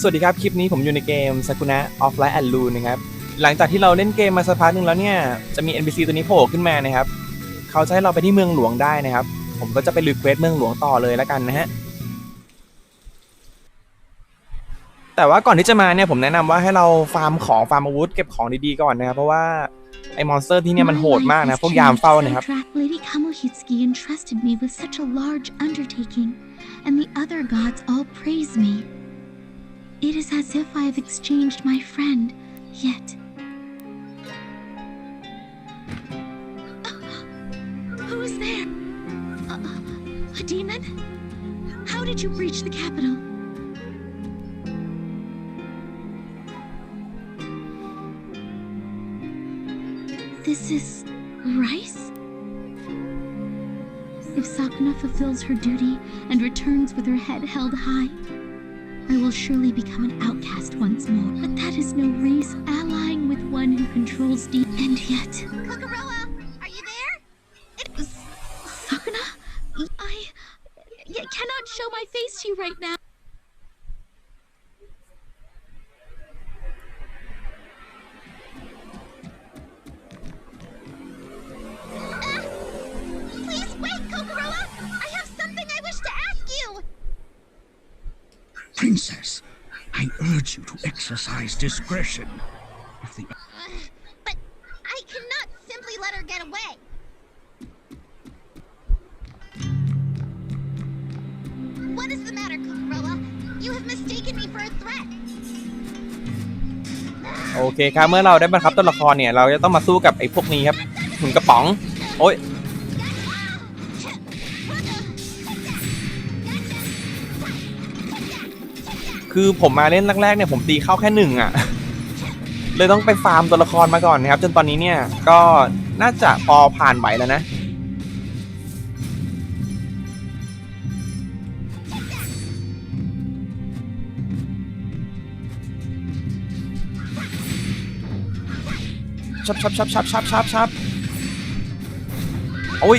สวัสดีครับ คลิปนี้ผมอยู่ในเกม Sakuna of Light and Rune นะครับ หลังจากที่เราเล่นเกมมาสักพักหนึ่งแล้วเนี่ย จะมี NPC ตัวนี้โผล่ขึ้นมานะครับ เขาจะให้เราไปที่เมืองหลวงได้นะครับ ผมก็จะไปรีเควสเมืองหลวงต่อเลยแล้วกันนะฮะ แต่ว่าก่อนที่จะมาเนี่ยผมแนะนำว่าให้เราฟาร์มของฟาร์มอาวุธเก็บของดีๆก่อนนะครับ เพราะว่าไอ้มอนสเตอร์ที่เนี่ยมันโหดมากนะ พวกยามเฝ้านะครับ and the other gods all praise me. It is as if I have exchanged my friend, yet. Who is there? A, a demon? How did you breach the capital? This is rice? If Sakuna fulfills her duty and returns with her head held high, I will surely become an outcast once more. But that is no reason allying with one who controls deep. And yet, Kakaroa, are you there? S- Sakuna, I, I cannot show my face to you right now. Princess, I urge you to exercise discretion. If the Uh, but I cannot simply let her get away. What is the matter, Kakaroa? You have mistaken me for a threat. โอเคครับเมื่อเราได้บังคับตัวละครเนี่ย เราจะต้องมาสู้กับไอ้พวกนี้ครับหุ่นกระป๋อง โอ้ย คือผมมาเล่นแรกๆเนี่ยผมตีเข้าแค่หนึ่งอะ เลยต้องไปฟาร์มตัวละครมาก่อนนะครับ จนตอนนี้เนี่ยก็น่าจะพอผ่านไหวแล้วนะชับชับชับชับชับชับชับโอ้ย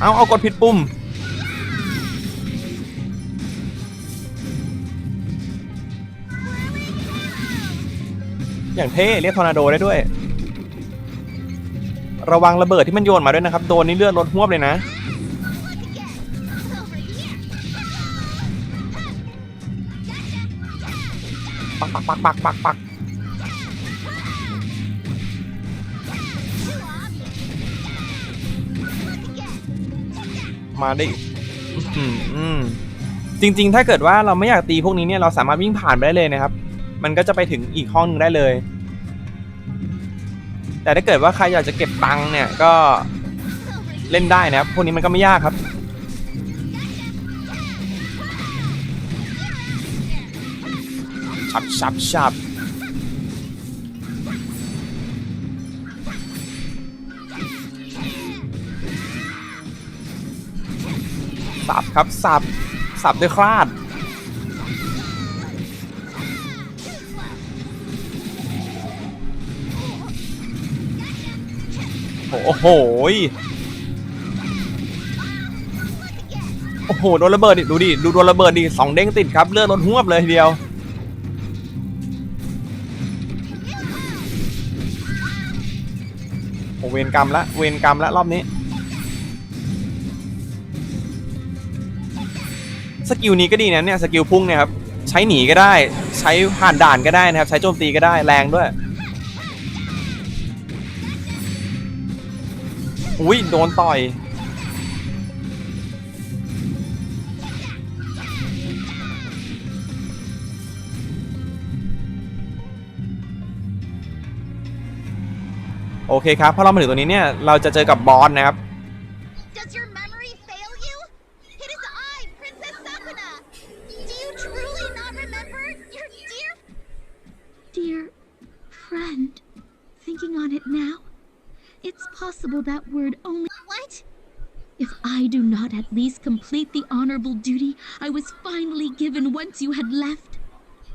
เอาเอากดผิดปุ่ม อย่างเท่เรียกทอร์นาโดได้ด้วย ระวังระเบิดที่มันโยนมาด้วยนะครับโดนนี่เลือดลดหวบเลยนะ ปักปักปักปักปักปักมาได้อืมอืมจริง ๆ ถ้าเกิดว่าเราไม่อยากตีพวกนี้เนี่ยเราสามารถวิ่งผ่านไปได้เลยนะครับ มันก็จะไปถึงอีกห้องหนึงได้เลย แต่ถ้าเกิดว่าใครอยากจะเก็บตังค์เนี่ยก็เล่นได้นะครับ พวกนี้มันก็ไม่ยากครับ ชับชับชับสับครับสับสับด้วยคลาด โอ้โหโอ้โหโดนระเบิดดิดูดิดูโดนระเบิดดิสองเด้งติดครับเลือดลดหวบเลยทีเดียวโอเวรกรรมละเวรกรรมละรอบนี้ สกิลนี้ก็ดีนะเนี่ยสกิลพุ่งเนี่ยครับใช้หนีก็ได้ ใช้ผ่านด่านก็ได้นะครับ ใช้โจมตีก็ได้แรงด้วย อุ้ยโดนต่อย โอเคครับพอเรามาถึงตัวนี้เนี่ย เราจะเจอกับบอสนะครับ Does your memory fail you? It is I, Princess Sakuna! Do you truly not remember your dear Dear friend, thinking on it now, it's possible that word only. what? If I do not at least complete the honorable duty I was finally given once you had left,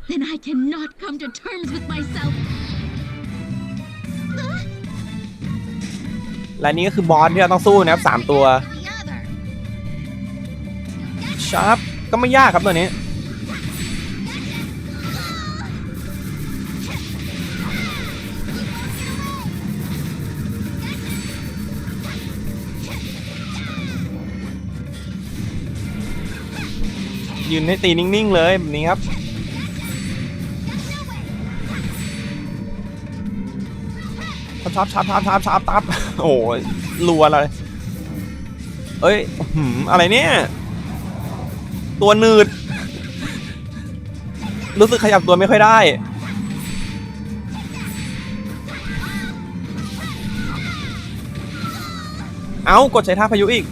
then I cannot come to terms with myself. และนี่ก็คือบอสที่เราต้องสู้นะครับสามตัว The other. ชาร์ปก็ไม่ยากครับตัวนี้ ยืนให้ตีนิ่งๆเลยแบบนี้ครับชับชับชับชับชับชับโอ้ยรัวเลย เอ้ยหืมอะไรเนี่ย ตัวหนืด รู้สึกขยับตัวไม่ค่อยได้เอากดใช้ท่าพายุอีก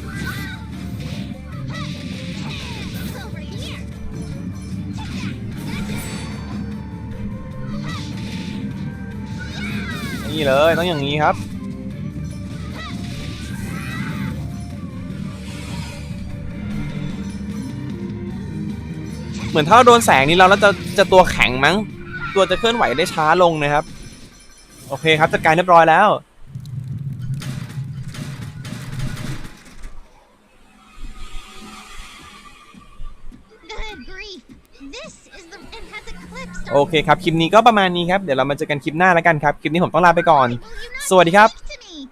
นี่เลยต้องอย่างนี้ครับเหมือนถ้าเราโดนแสงนี้เราแล้วจะจะตัวแข็งมั้ง ตัวจะเคลื่อนไหวได้ช้าลงนะครับ โอเคครับจัดการเรียบร้อยแล้ว โอเคครับ คลิปนี้ก็ประมาณนี้ครับ เดี๋ยวเรามาเจอกันคลิปหน้าแล้วกันครับ คลิปนี้ผมต้องลาไปก่อน Will you not สวัสดีครับ speak to me